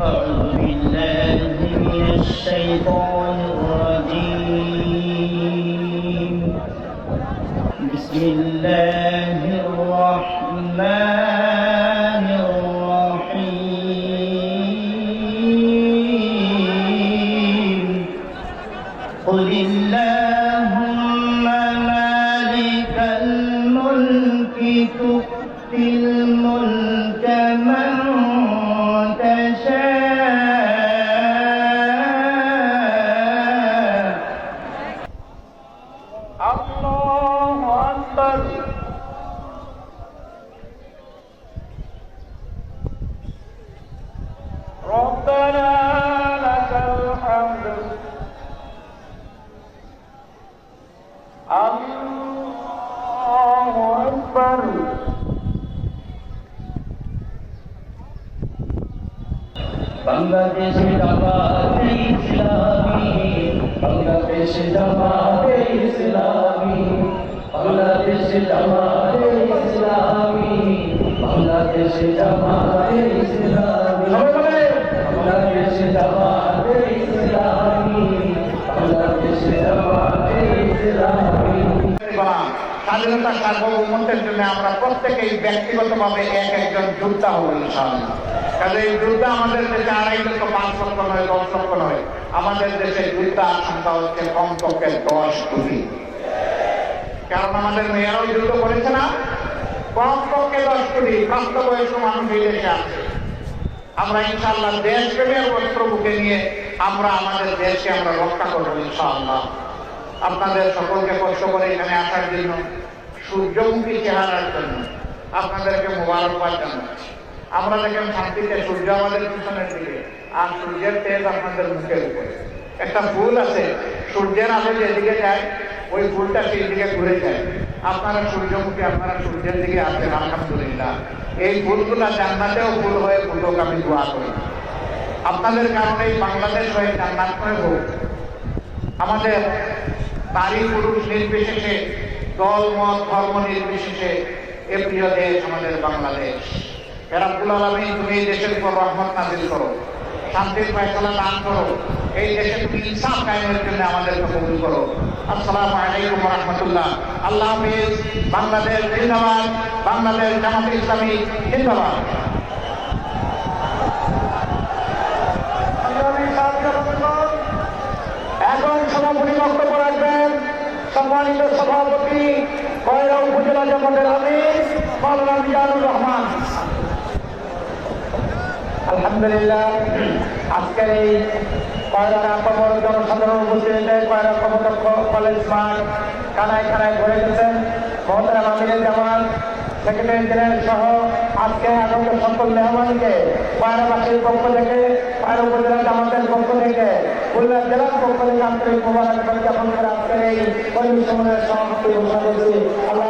أعوذ بالله من الشيطان الرجيم بسم الله الرحمن الرحيم قل اللهم مالك الملك تؤتي আকবর বাংলাদেশ জামাতে ইসলামী বাংলাদেশ জামাতে ইসলামী বাংলাদেশ জামাতে ইসলামী বাংলাদেশ বাংলাদেশ স্বাধীনতা সার্বভৌমত্বের জন্য আমরা প্রত্যেকেই ব্যক্তিগতভাবে এক একজন যোদ্ধা হব কাজে এই যুদ্ধ আমাদের দেশে আড়াই লক্ষ, পাঁচ লক্ষ নয়, দশ লক্ষ নয়। আমাদের দেশে যুদ্ধার সংখ্যা হচ্ছে কমপক্ষে দশ কোটি কারণ আমাদের মেয়েরাও যুদ্ধ করেছে না? কমপক্ষে দশ কোটি, প্রাপ্তবয়স্ক মানুষ এই দেশে আছে। আমরা ইনশাআল্লাহ দেশপ্রেমের বস্ত্র বুকে নিয়ে আমরা আমাদের দেশকে আমরা রক্ষা করব, ইনশাআল্লাহ। আপনাদের সকলকে কষ্ট করে এখানে আসার জন্য, সূর্যমুখী চেহারার জন্য, আপনাদেরকে মোবারকবাদ জানাচ্ছি। আমরা দেখেন শান্তিতে সূর্য আমাদের পিছনের দিকে, আর সূর্যের তেজ আপনাদের মুখের উপরে। একটা ফুল আছে, সূর্যের আলো যেদিকে যায়, ওই ফুলটা সেই দিকে ঘুরে যায়। আপনারা সূর্যমুখী, আপনারা সূর্যের দিকে আছেন আলহামদুলিল্লাহ। এই ফুলগুলা জান্নাতেও ফুল হয়ে ফুলক আমি দোয়া করি। আপনাদের কারণে বাংলাদেশ হয়ে জান্নাতময় হোক। আমাদের নারী পুরুষ নির্বিশেষে, দল, মত, ধর্ম নির্বিশেষে এ প্রিয় দেশ আমাদের বাংলাদেশ। এরা ফেরাবুল আলমী, তুমি এই দেশের উপর রহমত নাজিল করো। শান্তির ফয়সলা দান করো। এই দেশে তুমি ইনসাফ কায়েমের জন্য আমাদেরকে কবুল করো। আসসালামু আলাইকুম রহমতুল্লাহ। আল্লাহ হাফিজ। বাংলাদেশ জিন্দাবাদ। বাংলাদেশ জামাত ইসলামী জিন্দাবাদ এখন সভাপতি বক্তব্য রাখবেন সম্মানিত সভাপতি কয়রা উপজেলা জামাতের আমির মাওলানা মিজানুর রহমান। আলহামদুলিল্লাহ, আজকের এই কয়রা আপামর জনসাধারণ উপস্থিতিতে কয়রা কমতক্ষ কলেজ মাঠ কানায় কানায় ঘুরে গেছেন মহতারাম আমিরের জামান সেক্রেটারি জেনারেল সহ আজকে আগত সকল মেহমানকে পায়রাবাসীর পক্ষ থেকে পায়রা উপজেলা জামাতের পক্ষ থেকে খুলনা জেলার পক্ষ থেকে আন্তরিক মোবারক জ্ঞাপন করে আজকের এই কর্মী সম্মেলনের সমাপ্তি ঘোষণা করছি আল্লাহ